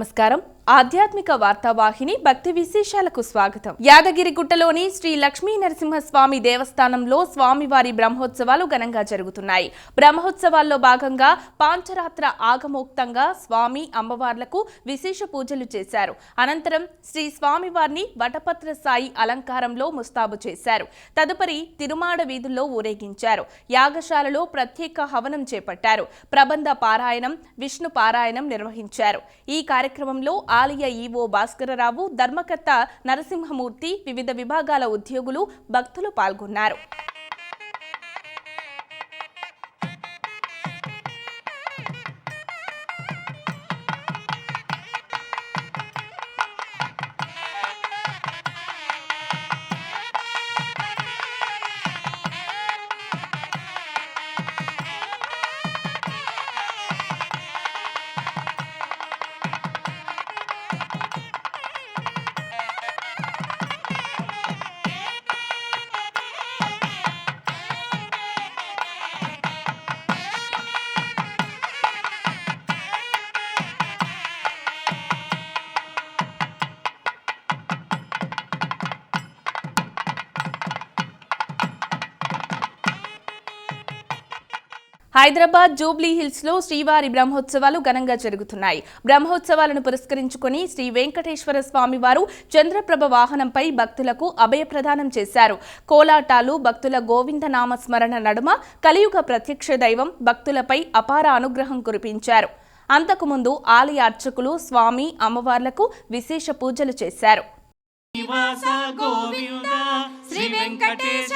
నమస్కారం. ఆధ్యాత్మిక వార్తావాహిని భక్తి విశేషాలకు స్వాగతం. యాదగిరిగుట్టలోని శ్రీ లక్ష్మీ నరసింహస్వామి దేవస్థానంలో స్వామివారి బ్రహ్మోత్సవాలు ఘనంగా జరుగుతున్నాయి. బ్రహ్మోత్సవాల్లో భాగంగా పాంచరాత్ర ఆగమోక్తంగా స్వామి అమ్మవార్లకు విశేష పూజలు చేశారు. అనంతరం శ్రీ స్వామివారిని వటపత్ర సాయి అలంకారంలో ముస్తాబు చేశారు. తదుపరి తిరుమాడ వీధుల్లో ఊరేగించారు. యాగశాలలో ప్రత్యేక హవనం చేపట్టారు. ప్రబంధ పారాయణం విష్ణు పారాయణం నిర్వహించారు. ఈ కార్యక్రమంలో ఆలయ ఈవో భాస్కరరావు ధర్మకర్త నరసింహమూర్తి వివిధ విభాగాల ఉద్యోగులు భక్తులు పాల్గొన్నారు. హైదరాబాద్ జూబ్లీ హిల్స్లో శ్రీవారి బ్రహ్మోత్సవాలు ఘనంగా జరుగుతున్నాయి. బ్రహ్మోత్సవాలను పురస్కరించుకొని శ్రీ వెంకటేశ్వర స్వామివారు చంద్రప్రభ వాహనంపై భక్తులకు అభయ ప్రదానం చేశారు. కోలాటాలు భక్తుల గోవింద నామస్మరణ నడుమ కలియుగ ప్రత్యక్ష దైవం భక్తులపై అపార అనుగ్రహం కురిపించారు. అంతకుముందు ఆలయ అర్చకులు స్వామి అమ్మవార్లకు విశేష పూజలు చేశారు. శ్రీ వెంకటేశ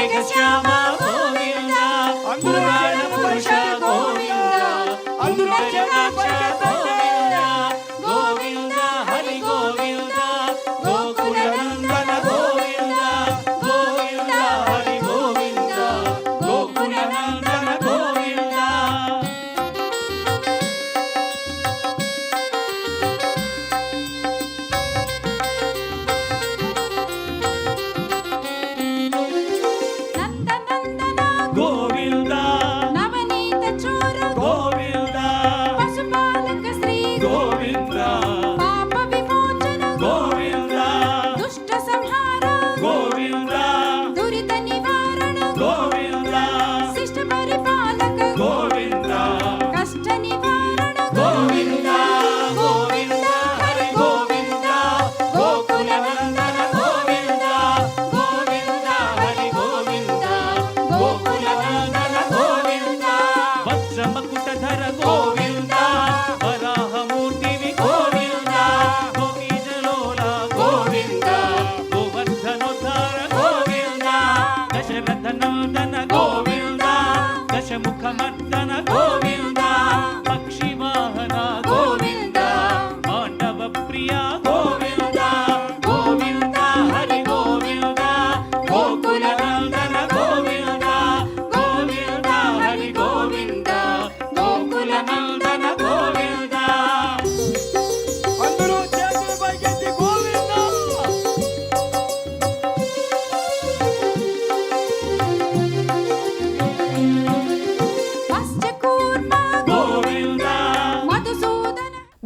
నీలమేఘ శ్యామ గోవింద పురాణ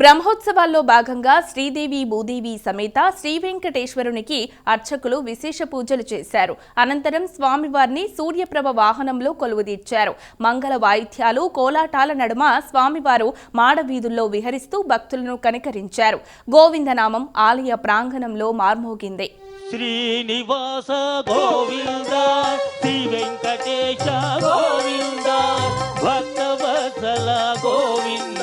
బ్రహ్మోత్సవాల్లో భాగంగా శ్రీదేవి భూదేవి సమేత శ్రీ వెంకటేశ్వరునికి అర్చకులు విశేష పూజలు చేశారు. అనంతరం స్వామివారిని సూర్యప్రభ వాహనంలో కొలువుదీర్చారు. మంగళ వాయిద్యాలు కోలాటాల నడుమ స్వామివారు మాడవీధుల్లో విహరిస్తూ భక్తులను కనికరించారు. గోవిందనామం ఆలయ ప్రాంగణంలో మార్మోగింది. శ్రీనివాస గోవింద శ్రీ వెంకటేశ గోవింద భక్తవత్సల గోవింద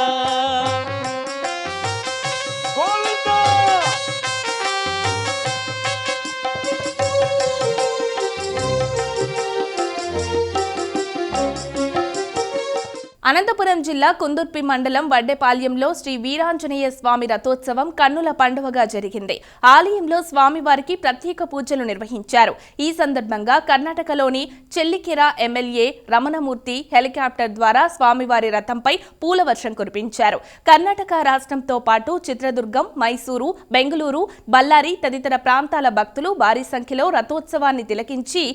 అనంతపురం జిల్లా కుందుర్పి మండలం వడ్డెపాల్యంలో శ్రీ వీరాంజనేయ స్వామి రథోత్సవం కన్నుల పండువగా జరిగింది. ఆలయంలో స్వామివారికి ప్రత్యేక పూజలు నిర్వహించారు. ఈ సందర్భంగా కర్ణాటకలోని చెల్లికెర ఎమ్మెల్యే రమణమూర్తి హెలికాప్టర్ ద్వారా స్వామివారి రథంపై పూల వర్షం కురిపించారు. కర్ణాటక రాష్ట్రంతో పాటు చిత్రదుర్గం మైసూరు బెంగళూరు బళ్ళారి తదితర ప్రాంతాల భక్తులు భారీ సంఖ్యలో రథోత్సవాన్ని తిలకించి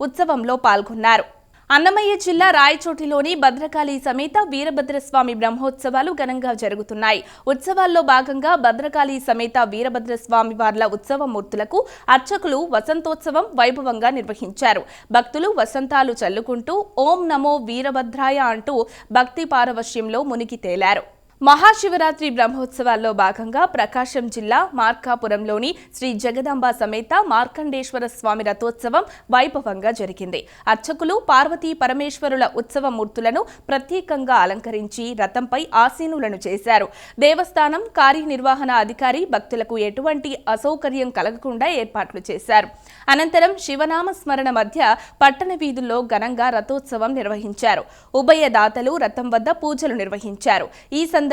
ఉత్సవంలో పాల్గొన్నారు. అన్నమయ్య జిల్లా రాయచోటిలోని భద్రకాళి సమేత వీరభద్రస్వామి బ్రహ్మోత్సవాలు ఘనంగా జరుగుతున్నాయి. ఉత్సవాల్లో భాగంగా భద్రకాళి సమేత వీరభద్రస్వామి వార్ల ఉత్సవ మూర్తులకు అర్చకులు వసంతోత్సవం వైభవంగా నిర్వహించారు. భక్తులు వసంతాలు చల్లుకుంటూ ఓం నమో వీరభద్రాయ అంటూ భక్తి పారవశ్యంలో మునిగి తేలారు. మహాశివరాత్రి బ్రహ్మోత్సవాల్లో భాగంగా ప్రకాశం జిల్లా మార్కాపురంలోని శ్రీ జగదాంబ సమేత మార్కండేశ్వర స్వామి రథోత్సవం వైభవంగా జరిగింది. అర్చకులు పార్వతీ పరమేశ్వరుల ఉత్సవ మూర్తులను ప్రత్యేకంగా అలంకరించి రథంపై ఆసీనులను చేశారు. దేవస్థానం కార్యనిర్వహణ అధికారి భక్తులకు ఎటువంటి అసౌకర్యం కలగకుండా ఏర్పాట్లు చేశారు. అనంతరం శివనామ స్మరణ మధ్య పట్టణ వీధుల్లో ఘనంగా రథోత్సవం నిర్వహించారు. ఉభయ దాతలు రథం వద్ద పూజలు నిర్వహించారు. ఈ సందర్భంగా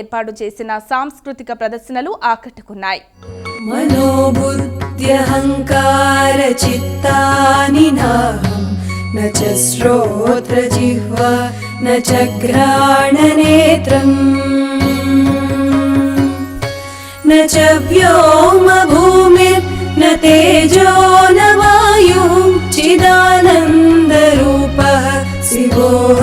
ఏర్పాటు చేసిన సాంస్కృతిక ప్రదర్శనలు ఆకట్టుకున్నాయి मनोबुद्ध्यहङ्कारचित्तानि नाहं न च श्रोत्रजिह्वा न च घ्राणनेत्रम् न च व्योमभूमिर्न तेजो न वायुः चिदानन्दरूपः शिवोऽहं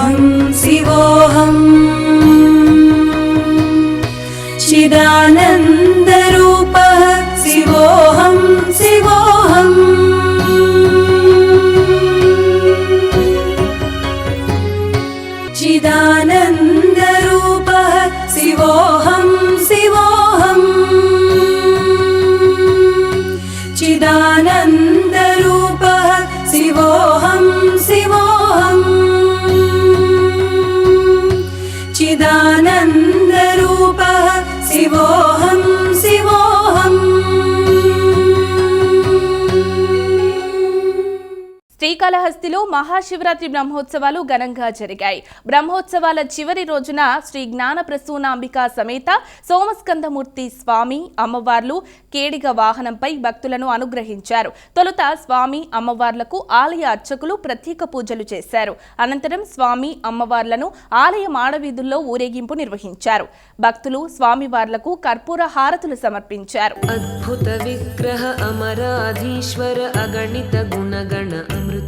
శ్రీకాళహస్తిలో మహాశివరాత్రి బ్రహ్మోత్సవాలు ఘనంగా జరిగాయి. బ్రహ్మోత్సవాల చివరి రోజున శ్రీ జ్ఞాన ప్రసూనాంబిక సమేత సోమస్కందమూర్తి స్వామి అమ్మవార్లు కేడిగ వాహనంపై భక్తులను అనుగ్రహించారు. తొలుత స్వామి అమ్మవార్లకు ఆలయ అర్చకులు ప్రత్యేక పూజలు చేశారు. అనంతరం స్వామి అమ్మవార్లను ఆలయ మాడవీధుల్లో ఊరేగింపు నిర్వహించారు. భక్తులు స్వామివార్లకు కర్పూర హారతులు సమర్పించారు. అద్భుత విగ్రహ అమరాధీశ్వర అగణిత గుణగణ అమృత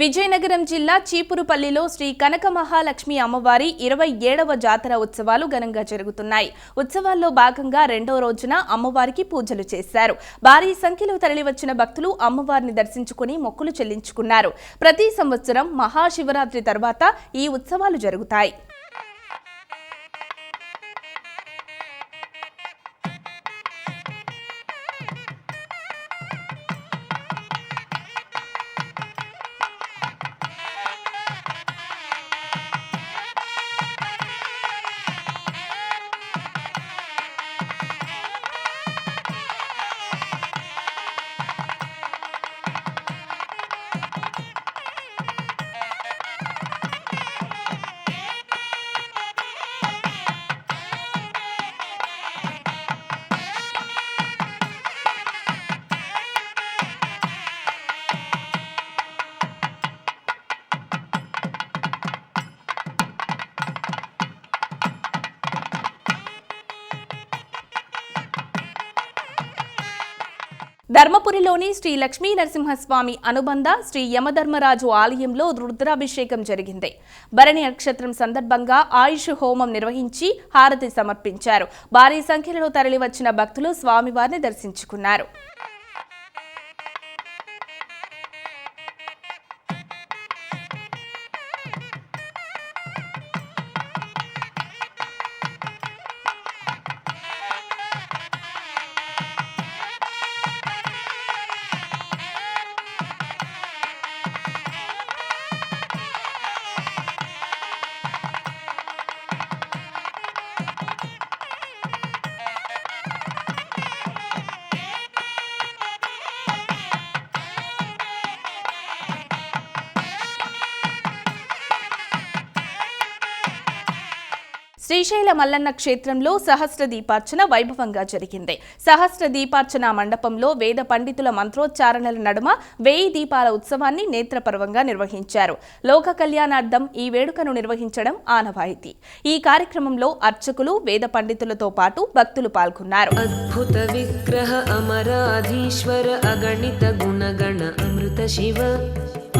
విజయనగరం జిల్లా చీపురుపల్లిలో శ్రీ కనక మహాలక్ష్మి అమ్మవారి ఇరవై ఏడవ జాతర ఉత్సవాలు ఘనంగా జరుగుతున్నాయి. ఉత్సవాల్లో భాగంగా రెండో రోజున అమ్మవారికి పూజలు చేశారు. భారీ సంఖ్యలో తరలివచ్చిన భక్తులు అమ్మవారిని దర్శించుకుని మొక్కులు చెల్లించుకున్నారు. ప్రతి సంవత్సరం మహాశివరాత్రి తర్వాత ఈ ఉత్సవాలు జరుగుతాయి. ధర్మపురిలోని శ్రీ లక్ష్మీ నరసింహస్వామి అనుబంధ శ్రీ యమధర్మరాజు ఆలయంలో రుద్రాభిషేకం జరిగింది. భరణి నక్షత్రం సందర్భంగా ఆయుష్ హోమం నిర్వహించి హారతి సమర్పించారు. భారీ సంఖ్యలో తరలివచ్చిన భక్తులు స్వామివారిని దర్శించుకున్నారు. శ్రీశైల మల్లన్న క్షేత్రంలో సహస్ర దీపార్చన వైభవంగా జరిగింది. సహస్ర దీపార్చన మండపంలో వేద పండితుల మంత్రోచ్చారణల నడుమ వేయి దీపాల ఉత్సవాన్ని నేత్రపర్వంగా నిర్వహించారు. లోక కళ్యాణార్థం ఈ వేడుకను నిర్వహించడం ఆనవాయితీ. ఈ కార్యక్రమంలో అర్చకులు వేద పండితులతో పాటు భక్తులు పాల్గొన్నారు. అద్భుత విగ్రహ అమరాధీశ్వర అగణిత గుణగణ అమృత శివ.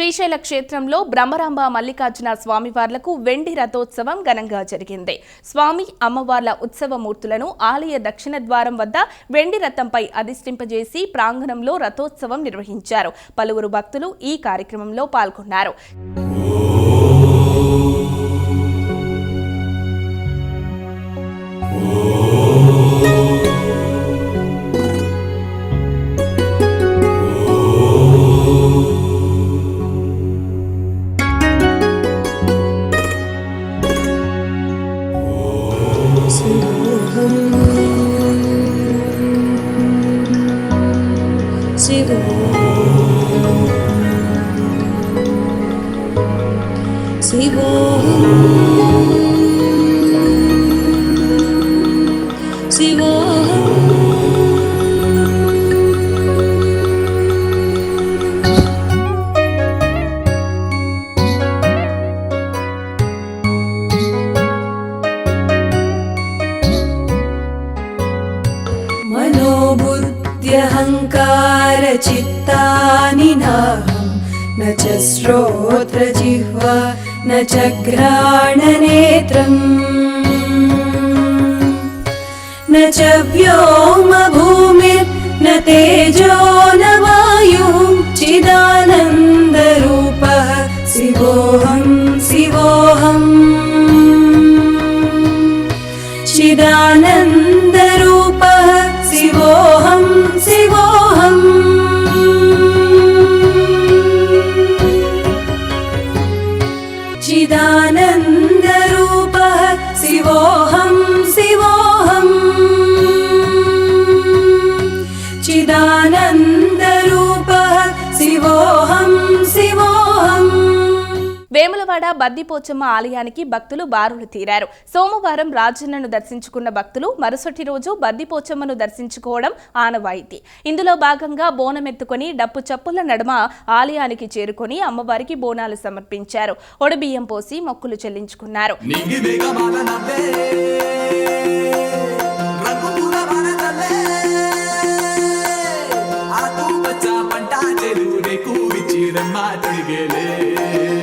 శ్రీశైల క్షేత్రంలో బ్రహ్మరాంబ మల్లికార్జున స్వామివార్లకు వెండి రథోత్సవం ఘనంగా జరిగింది. స్వామి అమ్మవార్ల ఉత్సవమూర్తులను ఆలయ దక్షిణ ద్వారం వద్ద వెండి రథంపై అధిష్టింపజేసి ప్రాంగణంలో రథోత్సవం నిర్వహించారు. పలువురు భక్తులు ఈ కార్యక్రమంలో పాల్గొన్నారు. न च घ्राणनेत्रम् न तेजो न वायुः। चिदानन्दरूपः शिवोऽहं शिवोऽहम्। चिदानन्दरूपः వేములవాడ బద్దిపోచమ్మ ఆలయానికి భక్తులు బారులు తీరారు. సోమవారం రాజన్నను దర్శించుకున్న భక్తులు మరుసటి రోజు బద్దిపోచమ్మను దర్శించుకోవడం ఆనవాయితీ. ఇందులో భాగంగా బోనమెత్తుకుని డప్పు చప్పుల నడుమ ఆలయానికి చేరుకుని అమ్మవారికి బోనాలు సమర్పించారు. ఒడబియ్యం పోసి మొక్కులు చెల్లించుకున్నారు. மாற்றுகளே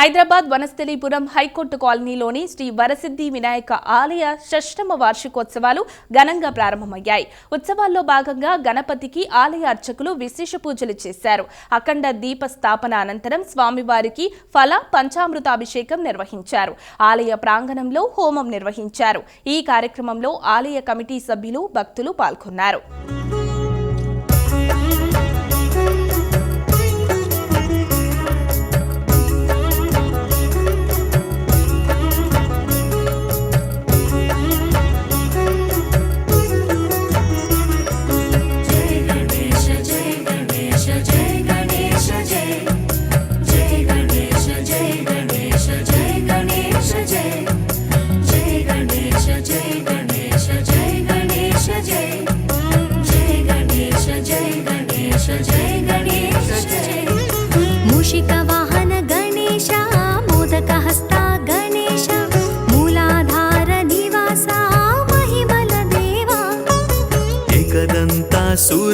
హైదరాబాద్ వనస్థలీపురం హైకోర్టు కాలనీలోని శ్రీ వరసిద్ధి వినాయక ఆలయ షష్టమ వార్షికోత్సవాలు ఘనంగా ప్రారంభమయ్యాయి. ఉత్సవాల్లో భాగంగా గణపతికి ఆలయ అర్చకులు విశేష పూజలు చేశారు. అఖండ దీప స్థాపన అనంతరం స్వామివారికి ఫల పంచామృతాభిషేకం నిర్వహించారు. ఆలయ ప్రాంగణంలో హోమం నిర్వహించారు. ఈ కార్యక్రమంలో ఆలయ కమిటీ సభ్యులు భక్తులు పాల్గొన్నారు.